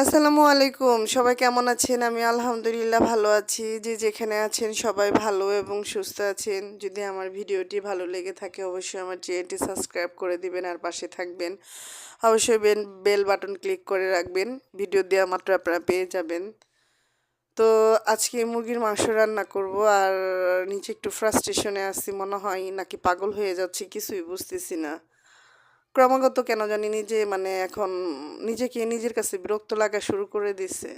আসসালামু আলাইকুম, সবাই কেমন আছেন? আমি আলহামদুলিল্লাহ ভালো আছি। যে যেখানে আছেন সবাই ভালো এবং সুস্থ আছেন। যদি আমার ভিডিওটি ভালো লেগে থাকে, অবশ্যই আমার চ্যানেলটি সাবস্ক্রাইব করে দিবেন আর পাশে থাকবেন। অবশ্যই বেল বেল বাটন ক্লিক করে রাখবেন। ভিডিও দেওয়া মাত্র আপনারা পেয়ে যাবেন। তো আজকে মুরগির মাংস রান্না করব আর নিচে একটু ফ্রাস্ট্রেশনে আছি, মনে হয় নাকি পাগল হয়ে যাচ্ছি, কিছুই বুঝতেছি না। ক্রমাগত কেন জানি নিজে মানে এখন নিজেকে নিজের কাছে বিরক্ত লাগা শুরু করে দিছে।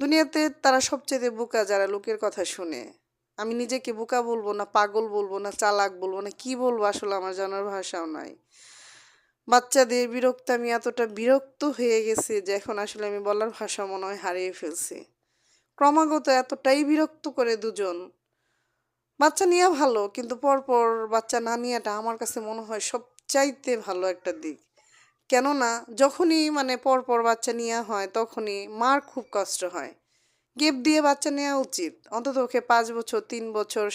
দুনিয়াতে তারা সবচেয়ে বোকা যারা লোকের কথা শুনে। আমি নিজেকে বোকা বলব না, পাগল বলব না, চালাক বলব না, কি বলব আসলে আমার জানার ভাষাও নাই। বাচ্চাদের বিরক্ত আমি এতটা বিরক্ত হয়ে গেছি যে এখন আসলে আমি বলার ভাষা মনে হয় হারিয়ে ফেলছি। ক্রমাগত এতটাই বিরক্ত করে দুজন। বাচ্চা নিয়ে ভালো, কিন্তু পরপর বাচ্চা না নিয়েটা আমার কাছে মনে হয় সবচাইতে ভালো একটা দিক। কেননা, যখনই মানে পরপর বাচ্চা নেওয়া হয়, তখনই মার খুব কষ্ট হয়। গেপ দিয়ে বাচ্চা নেওয়া উচিত। অন্তত ওকে পাঁচ বছর, তিন বছর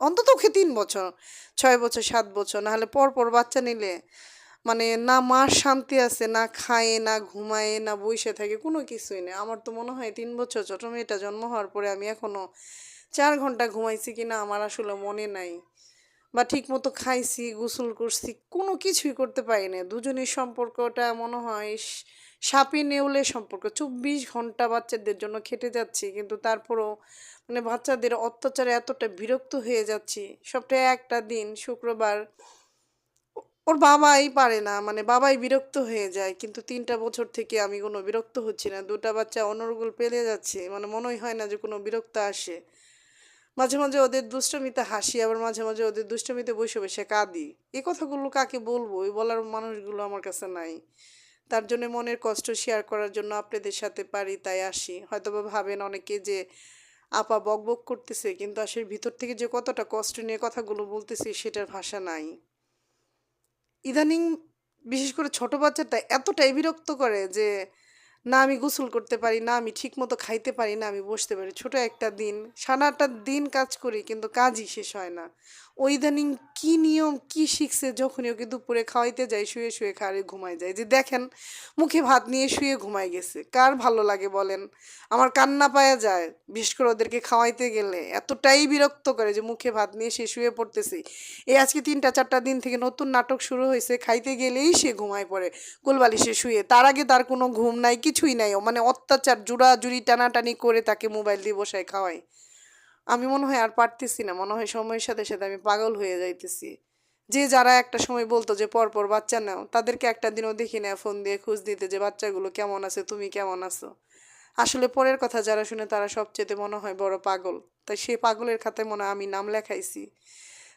অন্তত ওকে তিন বছর, ছয় বছর, সাত বছর, নাহলে পরপর বাচ্চা নিলে মানে না মার শান্তি আছে, না খায়, না ঘুমায়, না বসে থাকে, কোনো কিছুই নেই। আমার তো মনে হয় তিন বছর, ছোটো মেয়েটা জন্ম হওয়ার পরে আমি এখনও চার ঘণ্টা ঘুমাইছি কিনা আমার আসলে মনে নাই। বা ঠিক মতো খাইছি, গোসল করছি, কোনো কিছুই করতে পারি না দুজনের সম্পর্কটা মনে হয় সাপে নেউলে সম্পর্ক। চব্বিশ ঘণ্টা বাচ্চাদের জন্য খেটে যাচ্ছি, কিন্তু তারপরও মানে বাচ্চাদের অত্যাচারে এতটা বিরক্ত হয়ে যাচ্ছি। সপ্তাহে একটা দিন, শুক্রবার, ওর বাবাই পারে না মানে বাবাই বিরক্ত হয়ে যায়, কিন্তু তিনটা বছর থেকে আমি কোনো বিরক্ত হচ্ছি না। দুটা বাচ্চা অনর্গল পেলে যাচ্ছে মানে মনেই হয় না যে কোনো বিরক্ত আসে। মাঝে মাঝে ওদের দুষ্টমিতে হাসি, আবার মাঝে মাঝে ওদের দুষ্টমিতে বসে বসে কাঁদি। এই কথাগুলো কাকে বলব? এই বলার মানুষগুলো আমার কাছে নাই। তার জন্য মনের কষ্ট শেয়ার করার জন্য আপনাদের সাথে পারি, তাই আসি। হয়তোবা ভাবেন অনেকে যে আপা বক বক করতেছে, কিন্তু আসলে ভিতর থেকে যে কতটা কষ্ট নিয়ে কথাগুলো বলতেছি, সেটার ভাষা নাই। ইদানিং বিশেষ করে ছোট বাচ্চাটা এতটাই বিরক্ত করে যে না আমি গোসল করতে পারি, না আমি ঠিক মতো খাইতে পারি, না আমি বসতে পারি। ছোট একটা দিন, সারাটা দিন কাজ করি কিন্তু কাজই শেষ হয় না। ওই ইদানিং কী নিয়ম, কী শিখছে যখনই ওকে দুপুরে খাওয়াইতে যায় শুয়ে শুয়ে খাড়ে ঘুমায় যায়। যে দেখেন, মুখে ভাত নিয়ে শুয়ে ঘুমায় গেছে। কার ভালো লাগে বলেন? আমার কান্না পায়া যায়। বিশেষ করে ওদেরকে খাওয়াইতে গেলে এতটাই বিরক্ত করে যে মুখে ভাত নিয়ে সে শুয়ে পড়তেছে। এই আজকে তিনটা, চারটা দিন থেকে নতুন নাটক শুরু হয়েছে। খাইতে গেলেই সে ঘুমায় পড়ে। কোলবালিশে শুয়ে। তার আগে তার কোনো ঘুম নাই কিছুই নাই মানে অত্যাচার জুড়া জুড়ি টানাটানি করে তাকে মোবাইল দিয়ে বসায় খাওয়ায়। আমি মনে হয় আর পারতেছি না, মনে হয় সময়ের সাথে সাথে আমি পাগল হয়ে যাইতেছি। যে যারা একটা সময় বলতো যে পরপর বাচ্চা নাও। তাদেরকে একটা দিনও দেখি না, ফোন দিয়ে খোঁজ দিতে যে, বাচ্চাগুলো কেমন আছে? তুমি কেমন আছো? আসলে পরের কথা যারা শুনে তারা সবচেয়ে মনে হয় বড় পাগল। তাই সেই পাগলের খাতায় মনে আমি নাম লেখাইছি।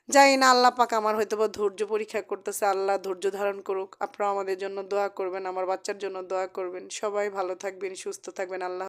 জানি না, আল্লাহ পাক আমার হয়তো বা ধৈর্য পরীক্ষা করতেছে, আল্লাহ ধৈর্য ধারণ করুক। আপনারা আমাদের জন্য দোয়া করবেন, আমার বাচ্চার জন্য দোয়া করবেন। সবাই ভালো থাকবেন, সুস্থ থাকবেন, আল্লাহ